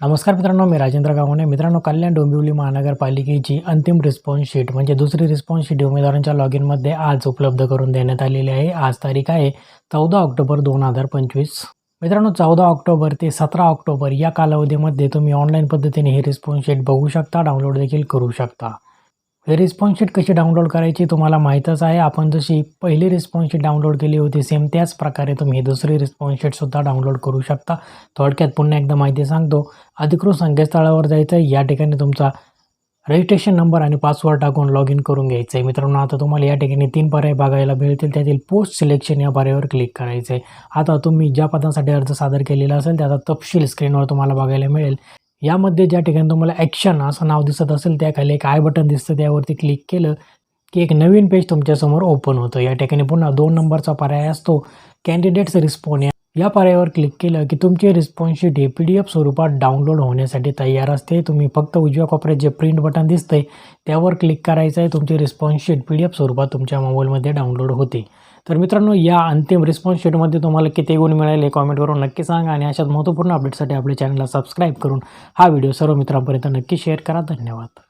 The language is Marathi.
नमस्कार मित्रांनो मी राजेंद्र गावणे मित्रांनो कल्याण डोंबिवली महानगरपालिकेची अंतिम रिस्पॉन्स शीट म्हणजे दुसरी रिस्पॉन्स शीट उमेदवारांच्या लॉगिनमध्ये आज उपलब्ध करून देण्यात आलेली आहे. आज तारीख आहे चौदा ऑक्टोबर दोन हजार पंचवीस. मित्रांनो चौदा ऑक्टोबर ते सतरा ऑक्टोबर या कालावधीमध्ये तुम्ही ऑनलाईन पद्धतीने ही रिस्पॉन्स शीट बघू शकता डाउनलोड देखील करू शकता. रिस्पॉन्स शीट कशी डाउनलोड करायची तुम्हाला माहीतच आहे. आपण जशी पहिली रिस्पॉन्स शीट डाउनलोड केली होती सेम त्याच प्रकारे तुम्ही दुसरी रिस्पॉन्स शीटसुद्धा डाउनलोड करू शकता. थोडक्यात पुन्हा एकदा माहिती सांगतो. अधिकृत संकेतस्थळावर जायचं आहे या ठिकाणी तुमचा रजिस्ट्रेशन नंबर आणि पासवर्ड टाकून लॉग इन करून घ्यायचं आहे मित्रांनो आता तुम्हाला या ठिकाणी तीन पर्याय बघायला मिळतील. त्यातील पोस्ट सिलेक्शन या पर्यायावर क्लिक करायचं आहे आता तुम्ही ज्या पदांसाठी अर्ज सादर केलेला असेल त्याचा तपशील स्क्रीनवर तुम्हाला बघायला मिळेल. यामध्ये ज्या ठिकाणी तुम्हाला ॲक्शन असं नाव दिसत असेल त्याखाली एक आय बटन दिसतं त्यावरती क्लिक केलं की एक नवीन पेज तुमच्यासमोर ओपन होतं. या ठिकाणी पुन्हा दोन नंबरचा पर्याय असतो. कॅन्डिडेट्स रिस्पॉन्स या या पर्यायावर क्लिक केलं की तुमची रिस्पॉन्स शीट ही पी डी एफ स्वरूपात डाउनलोड होण्यासाठी तयार असते. तुम्ही फक्त उजव्या कोपऱ्यात जे प्रिंट बटन दिसतंय त्यावर क्लिक करायचं आहे तुमची response sheet P D F स्वरूपात तुमच्या मोबाईलमध्ये डाउनलोड होते. तर मित्रांनो या अंतिम रिस्पॉन्स शीटमध्ये तुम्हाला किती गुण मिळेल हे कॉमेंटवरून नक्की सांगा आणि अशाच महत्त्वपूर्ण अपडेटसाठी आपल्या चॅनलला सबस्क्राईब करून हा व्हिडिओ सर्व मित्रांपर्यंत नक्की शेअर करा. धन्यवाद.